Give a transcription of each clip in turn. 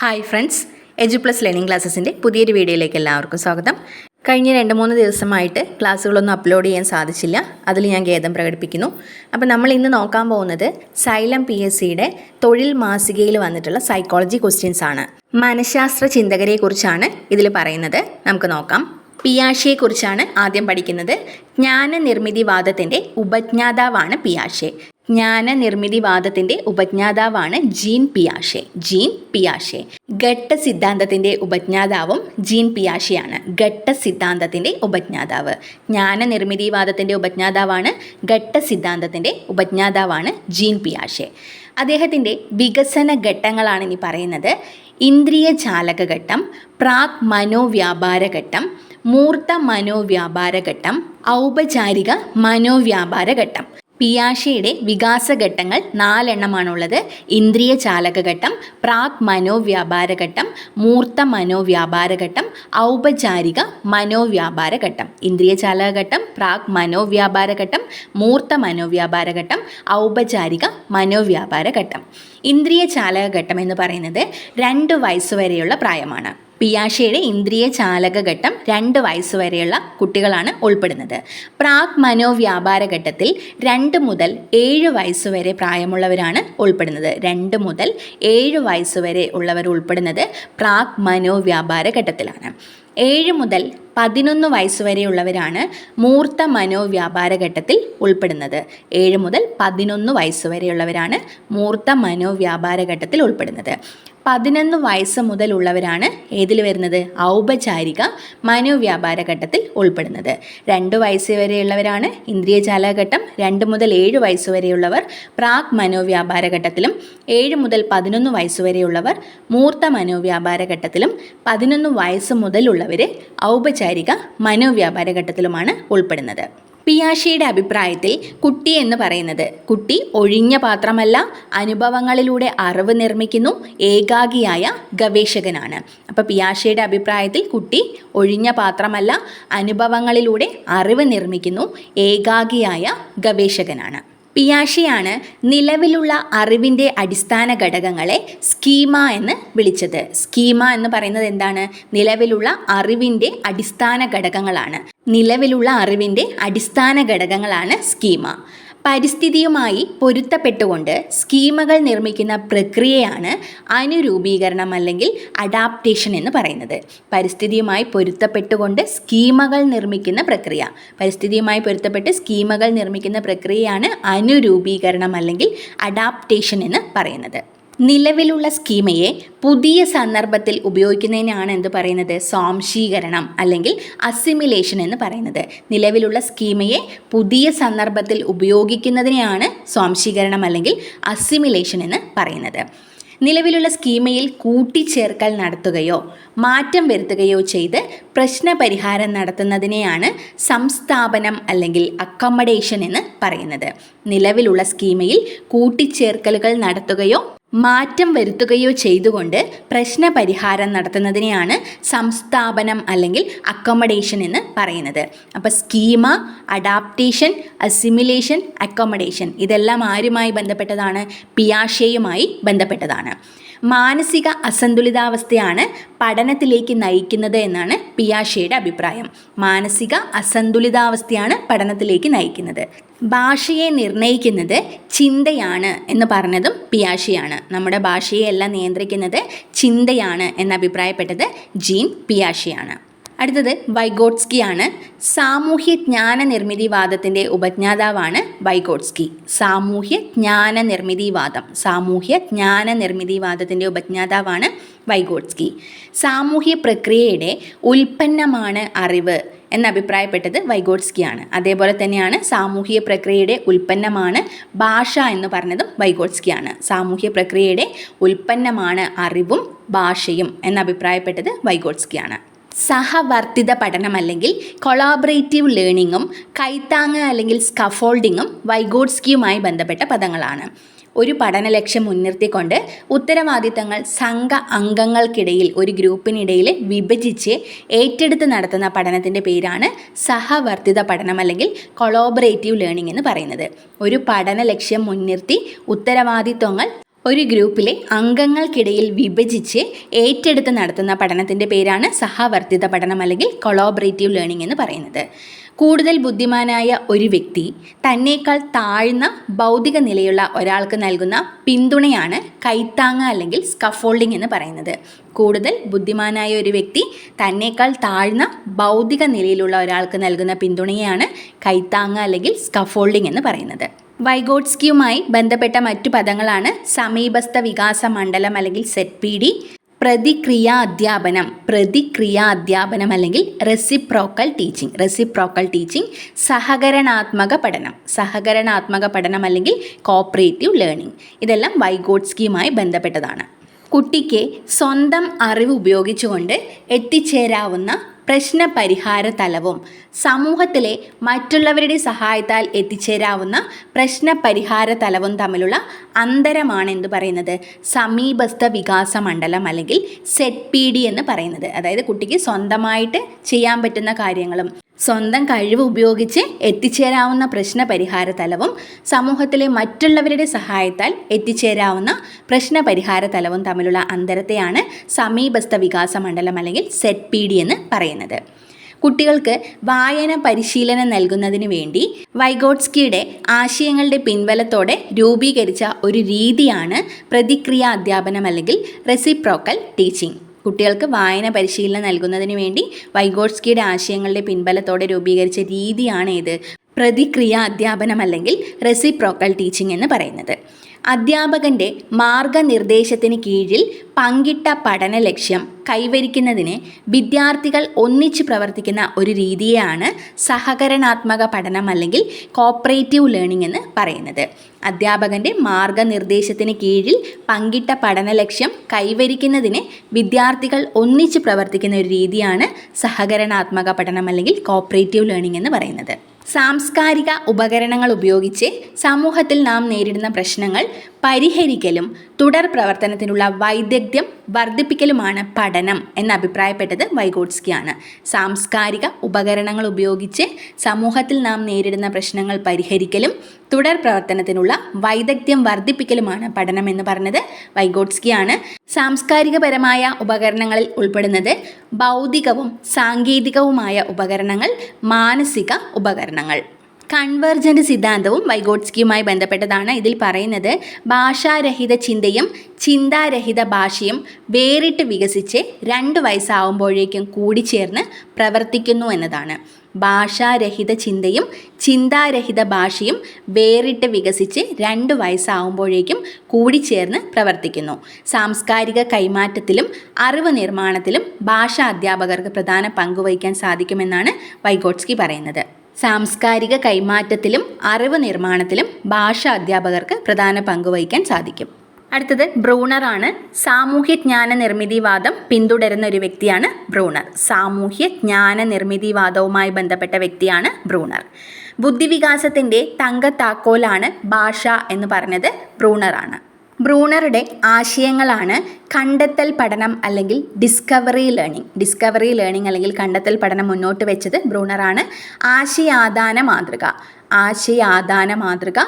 Hi friends edu plus learning ക്ലാസ്സസിന്റെ പുതിയൊരു വീഡിയോയിലേക്ക് എല്ലാവർക്കും സ്വാഗതം. കഴിഞ്ഞ രണ്ട് മൂന്ന് ദിവസമായിട്ട് ക്ലാസ്സുകളൊന്നും അപ്ലോഡ് ചെയ്യാൻ സാധിച്ചില്ല. അതിൽ ഞാൻ ഖേദം പ്രകടിപ്പിക്കുന്നു. അപ്പോൾ നമ്മൾ ഇന്ന് നോക്കാൻ പോകുന്നത് സൈലം പി എസ് സിയുടെ തൊഴിൽ മാസികയിൽ വന്നിട്ടുള്ള സൈക്കോളജി ക്വസ്റ്റ്യൻസ് ആണ്. മനഃശാസ്ത്ര ചിന്തകരെക്കുറിച്ചാണ് ഇതിൽ പറയുന്നത്. നമുക്ക് നോക്കാം. പിയാഷയെക്കുറിച്ചാണ് ആദ്യം പഠിക്കുന്നത്. ജ്ഞാനനിർമ്മിതിവാദത്തിന്റെ ഉപജ്ഞാതാവാണ് പിയാഷെ. ജ്ഞാനനിർമ്മിതിവാദത്തിന്റെ ഉപജ്ഞാതാവാണ് ജീൻ പിയാഷെ. ജീൻ പിയാഷെ ഘട്ട സിദ്ധാന്തത്തിന്റെ ഉപജ്ഞാതാവും ജീൻ പിയാഷെയാണ്. ഘട്ട സിദ്ധാന്തത്തിന്റെ ഉപജ്ഞാതാവ്. ജ്ഞാന ജ്ഞാനനിർമ്മിതിവാദത്തിന്റെ ഉപജ്ഞാതാവാണ് ഘട്ട സിദ്ധാന്തത്തിന്റെ ഉപജ്ഞാതാവാണ് ജീൻ പിയാഷെ. അദ്ദേഹത്തിന്റെ വികസന ഘട്ടങ്ങളാണ് ഇനി പറയുന്നത്. ഇന്ദ്രിയ ചാലകഘട്ടം പ്രാക് മനോവ്യാപാര ഘട്ടം മൂർത്ത മനോവ്യാപാര ഘട്ടം ഔപചാരിക മനോവ്യാപാര ഘട്ടം പിയാഷയുടെ വികാസഘട്ടങ്ങൾ നാലെണ്ണമാണുള്ളത്. ഇന്ദ്രിയ ചാലകഘട്ടം പ്രാക് മനോവ്യാപാരഘട്ടം മൂർത്ത മനോവ്യാപാരഘട്ടം ഔപചാരിക മനോവ്യാപാരഘട്ടം. ഇന്ദ്രിയ ചാലകഘട്ടം പ്രാക് മനോവ്യാപാരഘട്ടം മൂർത്ത മനോവ്യാപാരഘട്ടം ഔപചാരിക മനോവ്യാപാരഘട്ടം. ഇന്ദ്രിയ ചാലകഘട്ടം എന്ന് പറയുന്നത് രണ്ട് വയസ്സുവരെയുള്ള പ്രായമാണ്. പിയാഷയുടെ ഇന്ദ്രിയ ചാലക ഘട്ടം രണ്ട് വയസ്സ് വരെയുള്ള കുട്ടികളാണ് ഉൾപ്പെടുന്നത്. പ്രാക് മനോവ്യാപാര ഘട്ടത്തിൽ രണ്ട് മുതൽ ഏഴ് വയസ്സ് വരെ പ്രായമുള്ളവരാണ് ഉൾപ്പെടുന്നത്. രണ്ട് മുതൽ ഏഴ് വയസ്സ് വരെ ഉള്ളവർ ഉൾപ്പെടുന്നത് പ്രാക് മനോവ്യാപാര ഘട്ടത്തിലാണ്. ഏഴ് മുതൽ പതിനൊന്ന് വയസ്സ് വരെയുള്ളവരാണ് മൂർത്ത മനോവ്യാപാര ഘട്ടത്തിൽ ഉൾപ്പെടുന്നത്. ഏഴ് മുതൽ പതിനൊന്ന് വയസ്സ് വരെയുള്ളവരാണ് മൂർത്ത മനോവ്യാപാര ഘട്ടത്തിൽ ഉൾപ്പെടുന്നത്. പതിനൊന്ന് വയസ്സ് മുതലുള്ളവരാണ് ഏതിൽ വരുന്നത്? ഔപചാരിക മനോവ്യാപാര ഘട്ടത്തിൽ ഉൾപ്പെടുന്നത്. രണ്ട് വയസ്സ് വരെയുള്ളവരാണ് ഇന്ദ്രിയ ചാലകഘട്ടം രണ്ട് മുതൽ ഏഴ് വയസ്സ് വരെയുള്ളവർ പ്രാക് മനോവ്യാപാര ഘട്ടത്തിലും ഏഴ് മുതൽ പതിനൊന്ന് വയസ്സ് വരെയുള്ളവർ മൂർത്ത മനോവ്യാപാര ഘട്ടത്തിലും പതിനൊന്ന് വയസ്സ് മുതലുള്ളവർ ഔപചാരിക മനോവ്യാപാര ഘട്ടത്തിലുമാണ് ഉൾപ്പെടുന്നത്. പിയാഷിയുടെ അഭിപ്രായത്തിൽ കുട്ടി എന്ന് പറയുന്നത് കുട്ടി ഒഴിഞ്ഞ പാത്രമല്ല അനുഭവങ്ങളിലൂടെ അറിവ് നിർമ്മിക്കുന്നു ഏകാഗിയായ ഗവേഷകനാണ്. അപ്പോൾ പിയാഷിയുടെ അഭിപ്രായത്തിൽ കുട്ടി ഒഴിഞ്ഞ പാത്രമല്ല അനുഭവങ്ങളിലൂടെ അറിവ് നിർമ്മിക്കുന്നു ഏകാഗിയായ ഗവേഷകനാണ്. പിയാഷിയാണ് നിലവിലുള്ള അറിവിന്റെ അടിസ്ഥാന ഘടകങ്ങളെ സ്കീമ എന്ന് വിളിച്ചത്. സ്കീമ എന്ന് പറയുന്നത് എന്താണ്? നിലവിലുള്ള അറിവിന്റെ അടിസ്ഥാന ഘടകങ്ങളാണ്. നിലവിലുള്ള അറിവിന്റെ അടിസ്ഥാന ഘടകങ്ങളാണ് സ്കീമ. പരിസ്ഥിതിയുമായി പൊരുത്തപ്പെട്ടുകൊണ്ട് സ്കീമകൾ നിർമ്മിക്കുന്ന പ്രക്രിയയാണ് അനുരൂപീകരണം അല്ലെങ്കിൽ അഡാപ്റ്റേഷൻ എന്ന് പറയുന്നത്. പരിസ്ഥിതിയുമായി പൊരുത്തപ്പെട്ടുകൊണ്ട് സ്കീമകൾ നിർമ്മിക്കുന്ന പ്രക്രിയ. പരിസ്ഥിതിയുമായി പൊരുത്തപ്പെട്ട് സ്കീമകൾ നിർമ്മിക്കുന്ന പ്രക്രിയയാണ് അനുരൂപീകരണം അല്ലെങ്കിൽ അഡാപ്റ്റേഷൻ എന്ന് പറയുന്നത്. നിലവിലുള്ള സ്കീമയെ പുതിയ സന്ദർഭത്തിൽ ഉപയോഗിക്കുന്നതിനാണ് എന്ത് പറയുന്നത്? സ്വാംശീകരണം അല്ലെങ്കിൽ അസിമിലേഷൻ എന്ന് പറയുന്നത്. നിലവിലുള്ള സ്കീമയെ പുതിയ സന്ദർഭത്തിൽ ഉപയോഗിക്കുന്നതിനെയാണ് സ്വാംശീകരണം അല്ലെങ്കിൽ അസിമിലേഷൻ എന്ന് പറയുന്നത്. നിലവിലുള്ള സ്കീമയിൽ കൂട്ടിച്ചേർക്കൽ നടത്തുകയോ മാറ്റം വരുത്തുകയോ ചെയ്ത് പ്രശ്നപരിഹാരം നടത്തുന്നതിനെയാണ് സംസ്ഥാപനം അല്ലെങ്കിൽ അക്കമഡേഷൻ എന്ന് പറയുന്നത്. നിലവിലുള്ള സ്കീമയിൽ കൂട്ടിച്ചേർക്കലുകൾ നടത്തുകയോ മാറ്റം വരുത്തുകയോ ചെയ്തുകൊണ്ട് പ്രശ്നപരിഹാരം നടത്തുന്നതിനെയാണ് സംസ്ഥാപനം അല്ലെങ്കിൽ അക്കോമഡേഷൻ എന്ന് പറയുന്നത്. അപ്പോൾ സ്കീമ അഡാപ്റ്റേഷൻ അസിമിലേഷൻ അക്കോമഡേഷൻ ഇതെല്ലാം ആരുമായി ബന്ധപ്പെട്ടതാണ്? പിയാഷയുമായി ബന്ധപ്പെട്ടതാണ്. മാനസിക അസന്തുലിതാവസ്ഥയാണ് പഠനത്തിലേക്ക് നയിക്കുന്നത് എന്നാണ് പിയാഷയുടെ അഭിപ്രായം. മാനസിക അസന്തുലിതാവസ്ഥയാണ് പഠനത്തിലേക്ക് നയിക്കുന്നത്. ഭാഷയെ നിർണയിക്കുന്നത് ചിന്തയാണ് എന്ന് പറഞ്ഞതും പിയാഷിയാണ്. നമ്മുടെ ഭാഷയെ എല്ലാം നിയന്ത്രിക്കുന്നത് ചിന്തയാണ് എന്ന് അഭിപ്രായപ്പെട്ടത് ജീൻ പിയാഷിയാണ്. അടുത്തത് വൈഗോട്സ്കി ആണ് സാമൂഹ്യ ജ്ഞാന നിർമ്മിതിവാദത്തിന്റെ ഉപജ്ഞാതാവാണ് വൈഗോട്സ്കി. സാമൂഹ്യ ജ്ഞാന നിർമ്മിതിവാദം സാമൂഹ്യ ജ്ഞാന നിർമ്മിതിവാദത്തിന്റെ ഉപജ്ഞാതാവാണ് വൈഗോട്സ്കി. സാമൂഹ്യ പ്രക്രിയയുടെ ഉൽപ്പന്നമാണ് അറിവ് എന്ന് അഭിപ്രായപ്പെട്ടത് വൈഗോട്സ്കിയാണ്. അതേപോലെ തന്നെയാണ് സാമൂഹ്യ പ്രക്രിയയുടെ ഉൽപ്പന്നമാണ് ഭാഷ എന്ന് പറഞ്ഞതും വൈഗോട്സ്കിയാണ്. സാമൂഹ്യ പ്രക്രിയയുടെ ഉൽപ്പന്നമാണ് അറിവും ഭാഷയും എന്ന് അഭിപ്രായപ്പെട്ടത് വൈഗോട്സ്കിയാണ്. സഹവർത്തിത പഠനം അല്ലെങ്കിൽ കൊളാബറേറ്റീവ് ലേണിങ്ങും കൈത്താങ്ങ് അല്ലെങ്കിൽ സ്കഫോൾഡിങ്ങും വൈഗോഡ്സ്കിയുമായി ബന്ധപ്പെട്ട പദങ്ങളാണ്. ഒരു പഠന ലക്ഷ്യം മുൻനിർത്തിക്കൊണ്ട് ഉത്തരവാദിത്തങ്ങൾ സംഘ അംഗങ്ങൾക്കിടയിൽ ഒരു ഗ്രൂപ്പിനിടയിൽ വിഭജിച്ച് ഏറ്റെടുത്ത് നടത്തുന്ന പഠനത്തിന്റെ പേരാണ് സഹവർത്തിത പഠനം അല്ലെങ്കിൽ കൊളോബറേറ്റീവ് ലേണിംഗ് എന്ന് പറയുന്നത്. ഒരു പഠന ലക്ഷ്യം മുൻനിർത്തി ഉത്തരവാദിത്തങ്ങൾ ഒരു ഗ്രൂപ്പിലെ അംഗങ്ങൾക്കിടയിൽ വിഭജിച്ച് ഏറ്റെടുത്ത് നടത്തുന്ന പഠനത്തിന്റെ പേരാണ് സഹവർത്തിത പഠനം അല്ലെങ്കിൽ കൊളോബറേറ്റീവ് ലേണിംഗ് എന്ന് പറയുന്നത്. കൂടുതൽ ബുദ്ധിമാനായ ഒരു വ്യക്തി തന്നേക്കാൾ താഴ്ന്ന ഭൗതിക നിലയുള്ള ഒരാൾക്ക് നൽകുന്ന പിന്തുണയാണ് കൈത്താങ്ങ അല്ലെങ്കിൽ സ്കഫോൾഡിംഗ് എന്ന് പറയുന്നത്. കൂടുതൽ ബുദ്ധിമാനായ ഒരു വ്യക്തി തന്നേക്കാൾ താഴ്ന്ന ഭൗതിക നിലയിലുള്ള ഒരാൾക്ക് നൽകുന്ന പിന്തുണയാണ് കൈത്താങ്ങ അല്ലെങ്കിൽ സ്കഫോൾഡിംഗ് എന്ന് പറയുന്നത്. വൈഗോട്സ്കിയുമായി ബന്ധപ്പെട്ട മറ്റു പദങ്ങളാണ് സമീപസ്ഥ വികാസ മണ്ഡലം അല്ലെങ്കിൽ സെറ്റ് പി ഡി പ്രതിക്രിയാ അധ്യാപനം പ്രതിക്രിയാ അധ്യാപനം അല്ലെങ്കിൽ റെസിപ്രോക്കൽ ടീച്ചിങ് റെസിപ്രോക്കൽ ടീച്ചിങ് സഹകരണാത്മക പഠനം സഹകരണാത്മക പഠനം അല്ലെങ്കിൽ കോപ്പറേറ്റീവ് ലേണിംഗ് ഇതെല്ലാം വൈഗോട്സ്കിയുമായി ബന്ധപ്പെട്ടതാണ്. കുട്ടിക്ക് സ്വന്തം അറിവ് ഉപയോഗിച്ചുകൊണ്ട് എത്തിച്ചേരാവുന്ന പ്രശ്ന പരിഹാര തലവും സമൂഹത്തിലെ മറ്റുള്ളവരുടെ സഹായത്താൽ എത്തിച്ചേരാവുന്ന പ്രശ്ന പരിഹാര തലവും തമ്മിലുള്ള അന്തരമാണ് എന്ത് പറയുന്നത് സമീപസ്ഥ വികാസ മണ്ഡലം അല്ലെങ്കിൽ സെറ്റ് പി ഡി എന്ന് പറയുന്നത്. അതായത് കുട്ടിക്ക് സ്വന്തമായിട്ട് ചെയ്യാൻ പറ്റുന്ന കാര്യങ്ങളും സ്വന്തം കഴിവ് ഉപയോഗിച്ച് എത്തിച്ചേരാവുന്ന പ്രശ്ന പരിഹാര തലവും സമൂഹത്തിലെ മറ്റുള്ളവരുടെ സഹായത്താൽ എത്തിച്ചേരാവുന്ന പ്രശ്ന പരിഹാര തലവും തമ്മിലുള്ള അന്തരത്തെയാണ് സമീപസ്ഥ വികാസ മണ്ഡലം അല്ലെങ്കിൽ സെറ്റ് പി ഡി എന്ന് പറയുന്നത്. കുട്ടികൾക്ക് വായന പരിശീലനം നൽകുന്നതിന് വേണ്ടി വൈഗോട്സ്കിയുടെ ആശയങ്ങളുടെ പിൻബലത്തോടെ രൂപീകരിച്ച ഒരു രീതിയാണ് പ്രതിക്രിയ അധ്യാപനം അല്ലെങ്കിൽ റെസിപ്രോക്കൽ ടീച്ചിങ്. കുട്ടികൾക്ക് വായന പരിശീലനം നൽകുന്നതിന് വേണ്ടി വൈഗോട്സ്കിയുടെ ആശയങ്ങളുടെ പിൻബലത്തോടെ രൂപീകരിച്ച രീതിയാണ് ഇത് പ്രതിക്രിയ അധ്യാപനം അല്ലെങ്കിൽ റെസിപ്രോക്കൽ ടീച്ചിങ് എന്ന് പറയുന്നത്. അധ്യാപകന്റെ മാർഗനിർദ്ദേശത്തിന് കീഴിൽ പങ്കിട്ട പഠന ലക്ഷ്യം കൈവരിക്കുന്നതിന് വിദ്യാർത്ഥികൾ ഒന്നിച്ച് പ്രവർത്തിക്കുന്ന ഒരു രീതിയാണ് സഹകരണാത്മക പഠനം അല്ലെങ്കിൽ കോപ്പറേറ്റീവ് ലേണിംഗ് എന്ന് പറയുന്നത്. അധ്യാപകന്റെ മാർഗനിർദ്ദേശത്തിന് കീഴിൽ പങ്കിട്ട പഠന ലക്ഷ്യം കൈവരിക്കുന്നതിന് വിദ്യാർത്ഥികൾ ഒന്നിച്ച് പ്രവർത്തിക്കുന്ന ഒരു രീതിയാണ് സഹകരണാത്മക പഠനം അല്ലെങ്കിൽ കോപ്പറേറ്റീവ് ലേണിംഗ് എന്ന് പറയുന്നത്. സാംസ്കാരിക ഉപകരണങ്ങൾ ഉപയോഗിച്ച് സമൂഹത്തിൽ നാം നേരിടുന്ന പ്രശ്നങ്ങൾ പരിഹരിക്കലും തുടർ പ്രവർത്തനത്തിനുള്ള വൈദഗ്ധ്യം വർദ്ധിപ്പിക്കലുമാണ് പഠനം എന്ന് അഭിപ്രായപ്പെട്ടത് വൈഗോട്സ്കിയാണ്. സാംസ്കാരിക ഉപകരണങ്ങൾ ഉപയോഗിച്ച് സമൂഹത്തിൽ നാം നേരിടുന്ന പ്രശ്നങ്ങൾ പരിഹരിക്കലും തുടർ പ്രവർത്തനത്തിനുള്ള വൈദഗ്ധ്യം വർദ്ധിപ്പിക്കലുമാണ് പഠനം എന്ന് പറഞ്ഞത് വൈഗോട്സ്കിയാണ്. സാംസ്കാരികപരമായ ഉപകരണങ്ങളിൽ ഉൾപ്പെടുന്നത് ഭൗതികവും സാങ്കേതികവുമായ ഉപകരണങ്ങൾ മാനസിക ഉപകരണങ്ങൾ. കൺവേർജന്റ് സിദ്ധാന്തവും വൈഗോട്സ്കിയുമായി ബന്ധപ്പെട്ടതാണ് ഇതിൽ പറയുന്നത്. ഭാഷാരഹിത ചിന്തയും ചിന്താരഹിത ഭാഷയും വേറിട്ട് വികസിച്ച് രണ്ട് വയസ്സാവുമ്പോഴേക്കും കൂടിച്ചേർന്ന് പ്രവർത്തിക്കുന്നു എന്നതാണ്. ഭാഷാരഹിത ചിന്തയും ചിന്താരഹിത ഭാഷയും വേറിട്ട് വികസിച്ച് രണ്ട് വയസ്സാവുമ്പോഴേക്കും കൂടിച്ചേർന്ന് പ്രവർത്തിക്കുന്നു. സാംസ്കാരിക കൈമാറ്റത്തിലും അറിവ് നിർമ്മാണത്തിലും ഭാഷാ അധ്യാപകർക്ക് പ്രധാന പങ്കുവഹിക്കാൻ സാധിക്കുമെന്നാണ് വൈഗോട്സ്കി പറയുന്നത്. സാംസ്കാരിക കൈമാറ്റത്തിലും അറിവ് നിർമ്മാണത്തിലും ഭാഷാ അധ്യാപകർക്ക് പ്രധാന പങ്കുവഹിക്കാൻ സാധിക്കും. അടുത്തത് ബ്രൂണറാണ് സാമൂഹ്യ ജ്ഞാന നിർമ്മിതിവാദം പിന്തുടരുന്ന ഒരു വ്യക്തിയാണ് ബ്രൂണർ. സാമൂഹ്യ ജ്ഞാന നിർമ്മിതിവാദവുമായി ബന്ധപ്പെട്ട വ്യക്തിയാണ് ബ്രൂണർ. ബുദ്ധിവികാസത്തിന്റെ തങ്കത്താക്കോലാണ് ഭാഷ എന്ന് പറഞ്ഞത് ബ്രൂണറാണ് ബ്രൂണറുടെ ആശയങ്ങളാണ് കണ്ടെത്തൽ പഠനം അല്ലെങ്കിൽ ഡിസ്കവറി ലേണിംഗ് ഡിസ്കവറി ലേണിംഗ് അല്ലെങ്കിൽ കണ്ടെത്തൽ പഠനം മുന്നോട്ട് വെച്ചത് ബ്രൂണറാണ്. ആശയാദാന മാതൃക. ആശയാദാന മാതൃക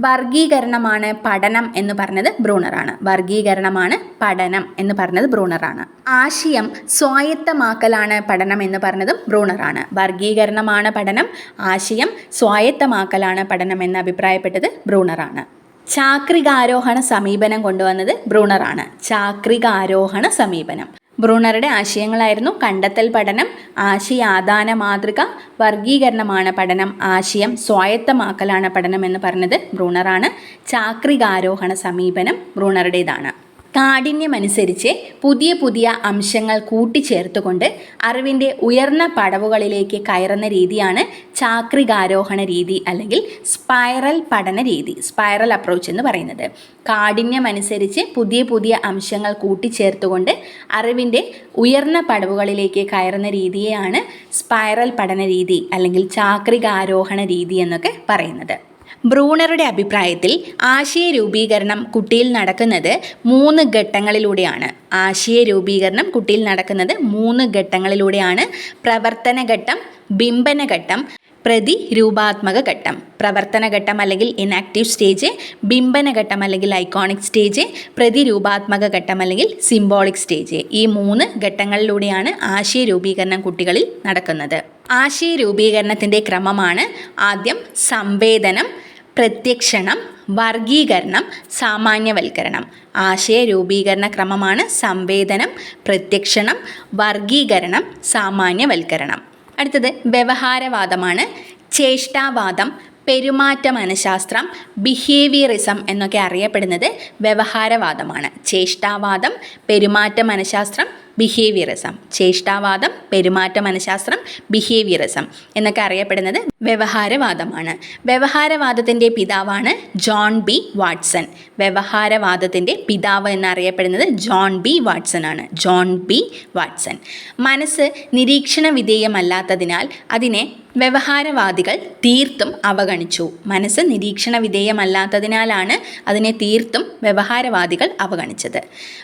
വർഗീകരണമാണ് പഠനം എന്ന് പറഞ്ഞത് ബ്രൂണറാണ്. വർഗീകരണമാണ് പഠനം എന്ന് പറഞ്ഞത് ബ്രൂണറാണ്. ആശയം സ്വായത്തമാക്കലാണ് പഠനം എന്ന് പറഞ്ഞതും ബ്രൂണറാണ്. വർഗീകരണമാണ് പഠനം ആശയം സ്വായത്തമാക്കലാണ് പഠനം എന്ന് അഭിപ്രായപ്പെട്ടത് ബ്രൂണറാണ്. ചാക്രികാരോഹണ സമീപനം കൊണ്ടുവന്നത് ബ്രൂണറാണ് ചാക്രികാരോഹണ സമീപനം. ബ്രൂണറുടെ ആശയങ്ങളായിരുന്നു കണ്ടെത്തൽ പഠനം ആശയാദാന മാതൃക വർഗീകരണമാണ് പഠനം ആശയം സ്വായത്തമാക്കലാണ് പഠനം എന്ന് പറഞ്ഞത് ബ്രൂണറാണ് ചാക്രികാരോഹണ സമീപനം ബ്രൂണറുടേതാണ് കാഠിന്യമനുസരിച്ച് പുതിയ പുതിയ അംശങ്ങൾ കൂട്ടിച്ചേർത്തുകൊണ്ട് അറിവിന്റെ ഉയർന്ന പടവുകളിലേക്ക് കയറുന്ന രീതിയാണ് ചാക്രികാരോഹണ രീതി അല്ലെങ്കിൽ സ്പൈറൽ പഠന രീതി സ്പൈറൽ അപ്രോച്ച് എന്ന് പറയുന്നത്. കാഠിന്യമനുസരിച്ച് പുതിയ പുതിയ അംശങ്ങൾ കൂട്ടിച്ചേർത്തുകൊണ്ട് അറിവിന്റെ ഉയർന്ന പടവുകളിലേക്ക് കയറുന്ന രീതിയെയാണ് സ്പൈറൽ പഠന രീതി അല്ലെങ്കിൽ ചാക്രികാരോഹണ രീതി എന്നൊക്കെ പറയുന്നത്. ബ്രൂണറുടെ അഭിപ്രായത്തിൽ ആശയ രൂപീകരണം കുട്ടിയിൽ നടക്കുന്നത് മൂന്ന് ഘട്ടങ്ങളിലൂടെയാണ്. ആശയ രൂപീകരണം കുട്ടിയിൽ നടക്കുന്നത് മൂന്ന് ഘട്ടങ്ങളിലൂടെയാണ്. പ്രവർത്തന ഘട്ടം ബിംബന ഘട്ടം പ്രതിരൂപാത്മക ഘട്ടം പ്രവർത്തന ഘട്ടം അല്ലെങ്കിൽ ഇനാക്റ്റീവ് സ്റ്റേജ് ബിംബന ഘട്ടം അല്ലെങ്കിൽ ഐക്കോണിക് സ്റ്റേജ് പ്രതിരൂപാത്മക ഘട്ടം അല്ലെങ്കിൽ സിംബോളിക് സ്റ്റേജ് ഈ മൂന്ന് ഘട്ടങ്ങളിലൂടെയാണ് ആശയ രൂപീകരണം കുട്ടികളിൽ നടക്കുന്നത്. ആശയ രൂപീകരണത്തിന്റെ ക്രമമാണ് ആദ്യം സംവേദനം പ്രത്യക്ഷണം വർഗീകരണം സാമാന്യവൽക്കരണം. ആശയ രൂപീകരണ ക്രമമാണ് സംവേദനം പ്രത്യക്ഷണം വർഗീകരണം സാമാന്യവൽക്കരണം. അടുത്തത് വ്യവഹാരവാദമാണ് ചേഷ്ടാവാദം പെരുമാറ്റ മനഃശാസ്ത്രം ബിഹേവിയറിസം എന്നൊക്കെ അറിയപ്പെടുന്നത് വ്യവഹാരവാദമാണ്. ചേഷ്ടാവാദം പെരുമാറ്റ മനഃശാസ്ത്രം ബിഹേവിയറിസം ചേഷ്ടാവാദം പെരുമാറ്റ മനഃശാസ്ത്രം ബിഹേവിയറിസം എന്നൊക്കെ അറിയപ്പെടുന്നത് വ്യവഹാരവാദമാണ്. വ്യവഹാരവാദത്തിന്റെ പിതാവാണ് ജോൺ ബി വാട്സൺ. വ്യവഹാരവാദത്തിന്റെ പിതാവ് എന്നറിയപ്പെടുന്നത് ജോൺ ബി വാട്സൺ ആണ് ജോൺ ബി വാട്സൺ. മനസ്സ് നിരീക്ഷണ വിധേയമല്ലാത്തതിനാൽ അതിനെ വ്യവഹാരവാദികൾ തീർത്തും അവഗണിച്ചു. മനസ്സ് നിരീക്ഷണ വിധേയമല്ലാത്തതിനാലാണ് അതിനെ തീർത്തും വ്യവഹാരവാദികൾ അവഗണിച്ചത്.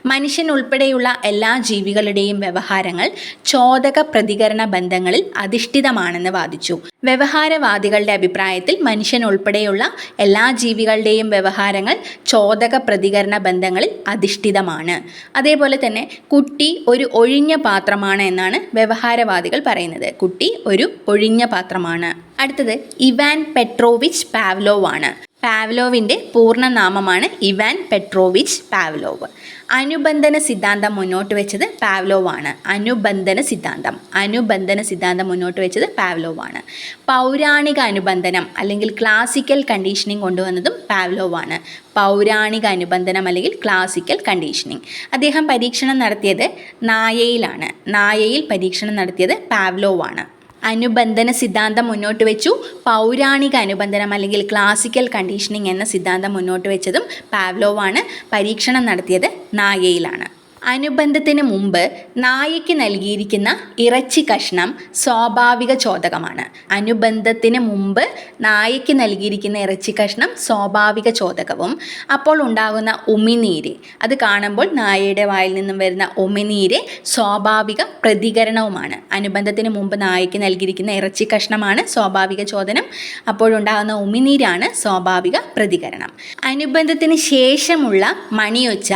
മനുഷ്യൻ ഉൾപ്പെടെയുള്ള എല്ലാ ജീവികളുടെയും വ്യവഹാരങ്ങൾ ചോദക പ്രതികരണ ബന്ധങ്ങളിൽ അധിഷ്ഠിതമാണെന്ന് വാദിച്ചു. വ്യവഹാരവാദികളുടെ അഭിപ്രായത്തിൽ മനുഷ്യൻ ഉൾപ്പെടെയുള്ള എല്ലാ ജീവികളുടെയും വ്യവഹാരങ്ങൾ ചോദക പ്രതികരണ ബന്ധങ്ങളിൽ അധിഷ്ഠിതമാണ്. അതേപോലെ തന്നെ കുട്ടി ഒരു ഒഴിഞ്ഞ പാത്രമാണ് എന്നാണ് വ്യവഹാരവാദികൾ പറയുന്നത്. കുട്ടി ഒരു ഒഴിഞ്ഞ പാത്രമാണ്. അടുത്തത് ഇവാൻ പെട്രോവിച്ച് പാവ്ലോവ് ആണ്. പാവ്ലോവിന്റെ പൂർണനാമമാണ് ഇവാൻ പെട്രോവിച്ച് പാവ്ലോവ്. അനുബന്ധന സിദ്ധാന്തം മുന്നോട്ട് വെച്ചത് പാവ്ലോവാണ്. അനുബന്ധന സിദ്ധാന്തം. അനുബന്ധന സിദ്ധാന്തം മുന്നോട്ട് വെച്ചത് പാവ്ലോവാണ്. പൗരാണിക അനുബന്ധനം അല്ലെങ്കിൽ ക്ലാസിക്കൽ കണ്ടീഷനിങ് കൊണ്ടുവന്നതും പാവ്ലോവാണ്. പൗരാണിക അനുബന്ധനം അല്ലെങ്കിൽ ക്ലാസിക്കൽ കണ്ടീഷനിങ് അദ്ദേഹം പരീക്ഷണം നടത്തിയത് നായയിലാണ്. നായയിൽ പരീക്ഷണം നടത്തിയത് പാവ്ലോവാണ്. അനുബന്ധന സിദ്ധാന്തം മുന്നോട്ട് വെച്ചു. പൗരാണിക അനുബന്ധനം അല്ലെങ്കിൽ ക്ലാസിക്കൽ കണ്ടീഷനിങ് എന്ന സിദ്ധാന്തം മുന്നോട്ട് വെച്ചതും പാവ്ലോവാണ് പരീക്ഷണം നടത്തിയത് നായയിലാണ്. അനുബന്ധത്തിന് മുമ്പ് നായയ്ക്ക് നൽകിയിരിക്കുന്ന ഇറച്ചി കഷ്ണം സ്വാഭാവിക ചോദകമാണ്. അനുബന്ധത്തിന് മുമ്പ് നായയ്ക്ക് നൽകിയിരിക്കുന്ന ഇറച്ചി കഷ്ണം സ്വാഭാവിക ചോദകവും. അപ്പോൾ ഉണ്ടാകുന്ന ഉമിനീര്. അത് കാണുമ്പോൾ നായയുടെ വായിൽ നിന്നും വരുന്ന ഉമിനീര് സ്വാഭാവിക പ്രതികരണവുമാണ്. അനുബന്ധത്തിന് മുമ്പ് നായയ്ക്ക് നൽകിയിരിക്കുന്ന ഇറച്ചി കഷ്ണമാണ് സ്വാഭാവിക ചോദനം. അപ്പോഴുണ്ടാകുന്ന ഉമിനീരാണ് സ്വാഭാവിക പ്രതികരണം. അനുബന്ധത്തിന് ശേഷമുള്ള മണിയൊച്ച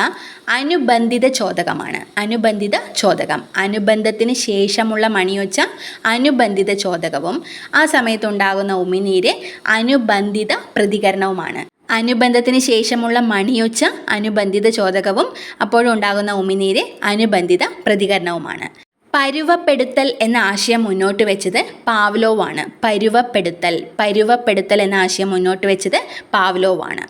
അനുബന്ധിത ചോദകമാണ്. അനുബന്ധിത ചോദകം. അനുബന്ധത്തിന് ശേഷമുള്ള മണിയൊച്ച അനുബന്ധിത ചോദകവും ആ സമയത്തുണ്ടാകുന്ന ഉമിനീര് അനുബന്ധിത പ്രതികരണവുമാണ്. അനുബന്ധത്തിന് ശേഷമുള്ള മണിയൊച്ച അനുബന്ധിത ചോദകവും അപ്പോഴുണ്ടാകുന്ന ഉമിനീര് അനുബന്ധിത പ്രതികരണവുമാണ്. പരുവപ്പെടുത്തൽ എന്ന ആശയം മുന്നോട്ട് വെച്ചത് പാവ്ലോവാണ്. പരുവപ്പെടുത്തൽ പരുവപ്പെടുത്തൽ എന്ന ആശയം മുന്നോട്ട് വെച്ചത് പാവ്ലോവാണ്.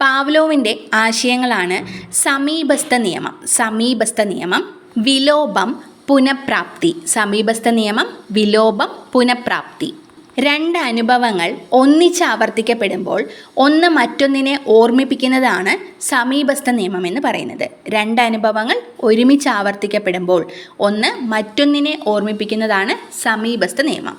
പാവ്ലോവിന്റെ ആശയങ്ങളാണ് സമീപസ്ഥ നിയമം സമീപസ്ഥ നിയമം വിലോപം പുനഃപ്രാപ്തി. സമീപസ്ഥ നിയമം വിലോപം പുനഃപ്രാപ്തി. രണ്ട് അനുഭവങ്ങൾ ഒന്നിച്ച് ആവർത്തിക്കപ്പെടുമ്പോൾ ഒന്ന് മറ്റൊന്നിനെ ഓർമ്മിപ്പിക്കുന്നതാണ് സമീപസ്ഥ നിയമം എന്ന് പറയുന്നത്. രണ്ട് അനുഭവങ്ങൾ ഒരുമിച്ച് ആവർത്തിക്കപ്പെടുമ്പോൾ ഒന്ന് മറ്റൊന്നിനെ ഓർമ്മിപ്പിക്കുന്നതാണ് സമീപസ്ഥ നിയമം.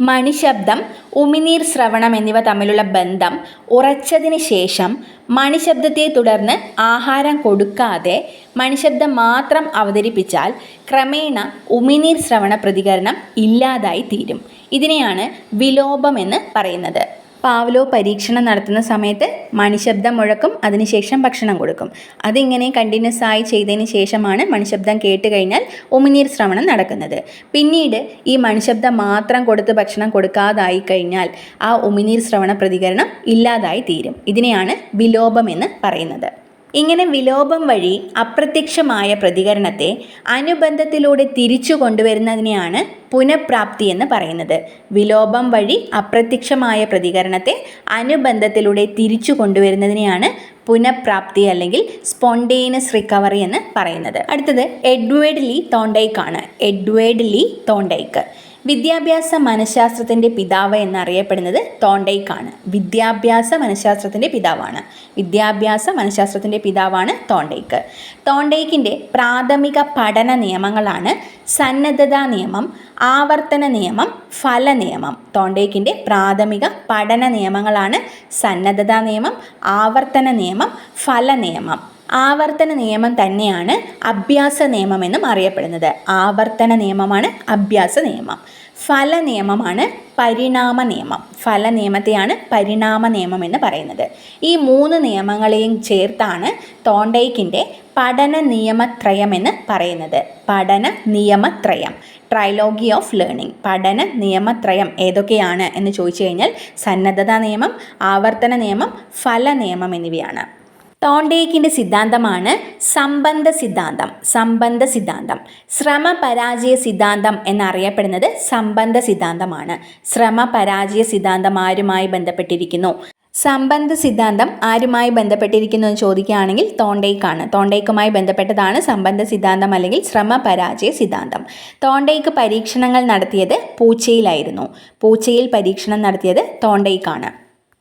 മണിശബ്ദം ഉമിനീർ ശ്രവണം എന്നിവ തമ്മിലുള്ള ബന്ധം ഉറച്ചതിന് ശേഷം മണിശബ്ദത്തെ തുടർന്ന് ആഹാരം കൊടുക്കാതെ മണിശബ്ദം മാത്രം അവതരിപ്പിച്ചാൽ ക്രമേണ ഉമിനീർ ശ്രവണ പ്രതികരണം ഇല്ലാതായി തീരും. ഇതിനെയാണ് വിലോപം എന്ന് പറയുന്നത്. പാവ്ലോ പരീക്ഷണം നടത്തുന്ന സമയത്ത് മണിശബ്ദം മുഴക്കും അതിനുശേഷം ഭക്ഷണം കൊടുക്കും. അതിങ്ങനെ കണ്ടിന്യൂസ് ആയി ചെയ്തതിന് ശേഷമാണ് മണിശബ്ദം കേട്ട് കഴിഞ്ഞാൽ ഉമിനീർ ശ്രവണം നടക്കുന്നത്. പിന്നീട് ഈ മണിശബ്ദം മാത്രം കൊടുത്ത് ഭക്ഷണം കൊടുക്കാതായി കഴിഞ്ഞാൽ ആ ഉമിനീർ ശ്രവണ പ്രതികരണം ഇല്ലാതായി തീരും. ഇതിനെയാണ് വിലോപം എന്ന് പറയുന്നത്. ഇങ്ങനെ വിലോപം വഴി അപ്രത്യക്ഷമായ പ്രതികരണത്തെ അനുബന്ധത്തിലൂടെ തിരിച്ചു കൊണ്ടുവരുന്നതിനെയാണ് പുനഃപ്രാപ്തി എന്ന് പറയുന്നത്. വിലോപം വഴി അപ്രത്യക്ഷമായ പ്രതികരണത്തെ അനുബന്ധത്തിലൂടെ തിരിച്ചു കൊണ്ടുവരുന്നതിനെയാണ് പുനഃപ്രാപ്തി അല്ലെങ്കിൽ സ്പോണ്ടേനിയസ് റിക്കവറി എന്ന് പറയുന്നത്. അടുത്തത് എഡ്വേർഡ് ലീ തോണ്ടൈക്കാണ്. ആണ് എഡ്വേർഡ് ലീ തോണ്ടൈക്ക്. വിദ്യാഭ്യാസ മനഃശാസ്ത്രത്തിന്റെ പിതാവ് എന്നറിയപ്പെടുന്നത് തോണ്ടൈക്കാണ് വിദ്യാഭ്യാസ മനഃശാസ്ത്രത്തിന്റെ പിതാവാണ്. വിദ്യാഭ്യാസ മനഃശാസ്ത്രത്തിന്റെ പിതാവാണ് തോണ്ടൈക്ക് തോണ്ടൈക്കിന്റെ പ്രാഥമിക പഠന നിയമങ്ങളാണ് സന്നദ്ധതാ നിയമം ആവർത്തന നിയമം ഫല നിയമം. തോണ്ടൈക്കിന്റെ പ്രാഥമിക പഠന നിയമങ്ങളാണ് സന്നദ്ധതാ നിയമം ആവർത്തന നിയമം ഫല നിയമം. ആവർത്തന നിയമം തന്നെയാണ് അഭ്യാസ നിയമം എന്നും അറിയപ്പെടുന്നത്. ആവർത്തന നിയമമാണ് അഭ്യാസ നിയമം. ഫല നിയമമാണ് പരിണാമ നിയമം. ഫല നിയമത്തെയാണ് പരിണാമ നിയമം എന്ന് പറയുന്നത്. ഈ മൂന്ന് നിയമങ്ങളെയും ചേർത്താണ് തോണ്ടൈക്കിന്റെ പഠന നിയമത്രയം എന്ന് പറയുന്നത്. പഠന നിയമത്രയം. ട്രൈലോഗി ഓഫ് ലേണിംഗ് പഠന നിയമത്രയം ഏതൊക്കെയാണ് എന്ന് ചോദിച്ചു കഴിഞ്ഞാൽ സന്നദ്ധതാ നിയമം ആവർത്തന നിയമം ഫല നിയമം എന്നിവയാണ്. തോണ്ടേക്കിന്റെ സിദ്ധാന്തമാണ് സംബന്ധ സിദ്ധാന്തം സംബന്ധ സിദ്ധാന്തം. ശ്രമ പരാജയ സിദ്ധാന്തം എന്നറിയപ്പെടുന്നത് സംബന്ധ സിദ്ധാന്തമാണ്. ശ്രമ പരാജയ സിദ്ധാന്തം ആരുമായി ബന്ധപ്പെട്ടിരിക്കുന്നു? സംബന്ധ സിദ്ധാന്തം ആരുമായി ബന്ധപ്പെട്ടിരിക്കുന്നു എന്ന് ചോദിക്കുകയാണെങ്കിൽ തോണ്ടേക്കാണ്. തോണ്ടേക്കുമായി ബന്ധപ്പെട്ടതാണ് സംബന്ധ സിദ്ധാന്തം അല്ലെങ്കിൽ ശ്രമ പരാജയ സിദ്ധാന്തം. തോണ്ടേക്ക് പരീക്ഷണങ്ങൾ നടത്തിയത് പൂച്ചയിലായിരുന്നു. പൂച്ചയിൽ പരീക്ഷണം നടത്തിയത് തോണ്ടേക്കാണ്.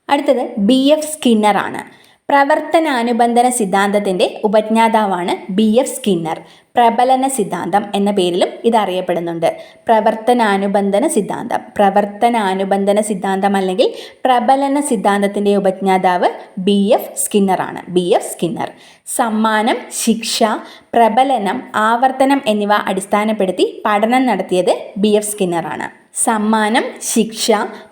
അടുത്തത് ബി എഫ് സ്കിന്നറാണ്. പ്രവർത്തനാനുബന്ധന സിദ്ധാന്തത്തിന്റെ ഉപജ്ഞാതാവാണ് ബി എഫ് സ്കിന്നർ. പ്രബലന സിദ്ധാന്തം എന്ന പേരിലും ഇത് അറിയപ്പെടുന്നുണ്ട് പ്രവർത്തനാനുബന്ധന സിദ്ധാന്തം. പ്രവർത്തനാനുബന്ധന സിദ്ധാന്തം അല്ലെങ്കിൽ പ്രബലന സിദ്ധാന്തത്തിന്റെ ഉപജ്ഞാതാവ് B F സ്കിന്നറാണ്. B F Skinner. സമ്മാനം ശിക്ഷ പ്രബലനം ആവർത്തനം എന്നിവ അടിസ്ഥാനപ്പെടുത്തി പഠനം നടത്തിയത് ബി എഫ് സ്കിന്നറാണ്. സമ്മാനം ശിക്ഷ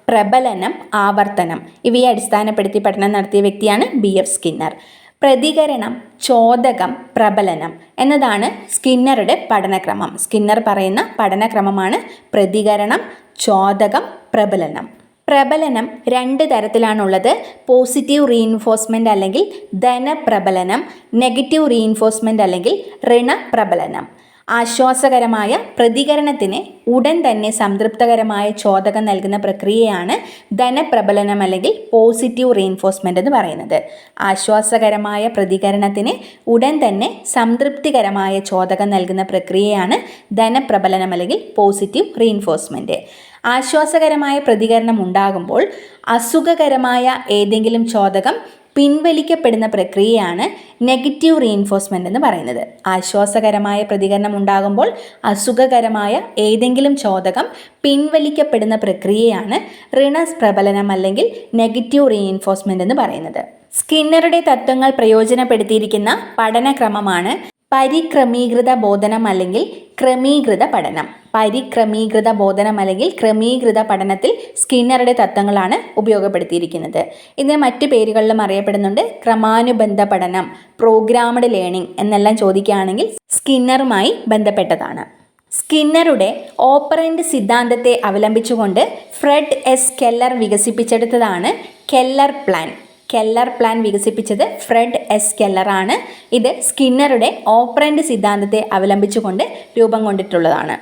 പ്രബലനം ആവർത്തനം ഇവയെ അടിസ്ഥാനപ്പെടുത്തി പഠനം നടത്തിയ വ്യക്തിയാണ് ബി എഫ് സ്കിന്നർ. പ്രതികരണം ചോദകം പ്രബലനം എന്നതാണ് സ്കിന്നറുടെ പഠനക്രമം. സ്കിന്നർ പറയുന്ന പഠനക്രമമാണ് പ്രതികരണം ചോദകം പ്രബലനം. പ്രബലനം രണ്ട് തരത്തിലാണുള്ളത്. പോസിറ്റീവ് റീഇൻഫോഴ്സ്മെന്റ് അല്ലെങ്കിൽ ധനപ്രബലനം നെഗറ്റീവ് റീഇൻഫോഴ്സ്മെന്റ് അല്ലെങ്കിൽ ഋണപ്രബലനം. ആശ്വാസകരമായ പ്രതികരണത്തിന് ഉടൻ തന്നെ സംതൃപ്തകരമായ ചോദകം നൽകുന്ന പ്രക്രിയയാണ് ധനപ്രബലനം അല്ലെങ്കിൽ പോസിറ്റീവ് റീഇൻഫോഴ്സ്മെന്റ് എന്ന് പറയുന്നത്. ആശ്വാസകരമായ പ്രതികരണത്തിന് ഉടൻ തന്നെ സംതൃപ്തികരമായ ചോദകം നൽകുന്ന പ്രക്രിയയാണ് ധനപ്രബലനം അല്ലെങ്കിൽ പോസിറ്റീവ് റീഇൻഫോഴ്സ്മെന്റ് ആശ്വാസകരമായ പ്രതികരണം ഉണ്ടാകുമ്പോൾ അസുഖകരമായ ഏതെങ്കിലും ചോദകം പിൻവലിക്കപ്പെടുന്ന പ്രക്രിയയാണ് നെഗറ്റീവ് റീഇൻഫോഴ്സ്മെന്റ് എന്ന് പറയുന്നത്. ആശ്വാസകരമായ പ്രതികരണം ഉണ്ടാകുമ്പോൾ അസുഖകരമായ ഏതെങ്കിലും ചോദകം പിൻവലിക്കപ്പെടുന്ന പ്രക്രിയയാണ് ഋണപ്രബലനം അല്ലെങ്കിൽ നെഗറ്റീവ് റീഇൻഫോഴ്സ്മെന്റ് എന്ന് പറയുന്നത്. സ്കിന്നറുടെ തത്വങ്ങൾ പ്രയോജനപ്പെടുത്തിയിരിക്കുന്ന പഠനക്രമമാണ് പരിക്രമീകൃത ബോധനം അല്ലെങ്കിൽ ക്രമീകൃത പഠനം. പരിക്രമീകൃത ബോധനം അല്ലെങ്കിൽ ക്രമീകൃത പഠനത്തിൽ സ്കിന്നറുടെ തത്വങ്ങളാണ് ഉപയോഗപ്പെടുത്തിയിരിക്കുന്നത്. ഇതിനെ മറ്റു പേരുകളിലും അറിയപ്പെടുന്നുണ്ട്. ക്രമാനുബന്ധ പഠനം പ്രോഗ്രാമഡ് ലേണിംഗ് എന്നെല്ലാം ചോദിക്കുകയാണെങ്കിൽ സ്കിന്നറുമായി ബന്ധപ്പെട്ടതാണ്. സ്കിന്നറുടെ ഓപ്പറന്റ് സിദ്ധാന്തത്തെ അവലംബിച്ചുകൊണ്ട് ഫ്രെഡ് എസ് കെല്ലർ വികസിപ്പിച്ചെടുത്തതാണ് കെല്ലർ പ്ലാൻ. കെല്ലർ പ്ലാൻ വികസിപ്പിച്ചത് ഫ്രെഡ് എസ് കെല്ലറാണ് ഇത് സ്കിന്നറുടെ ഓപ്പറന്റ് സിദ്ധാന്തത്തെ അവലംബിച്ചുകൊണ്ട് രൂപം കൊണ്ടിട്ടുള്ളതാണ്.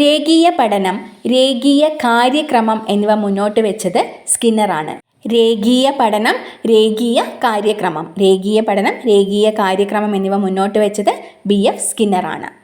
രേഖീയ പഠനം രേഖീയ കാര്യക്രമം എന്നിവ മുന്നോട്ട് വെച്ചത് സ്കിന്നറാണ് രേഖീയ പഠനം രേഖീയ കാര്യക്രമം. രേഖീയ പഠനം രേഖീയ കാര്യക്രമം എന്നിവ മുന്നോട്ട് വെച്ചത് ബി എഫ് സ്കിന്നറാണ്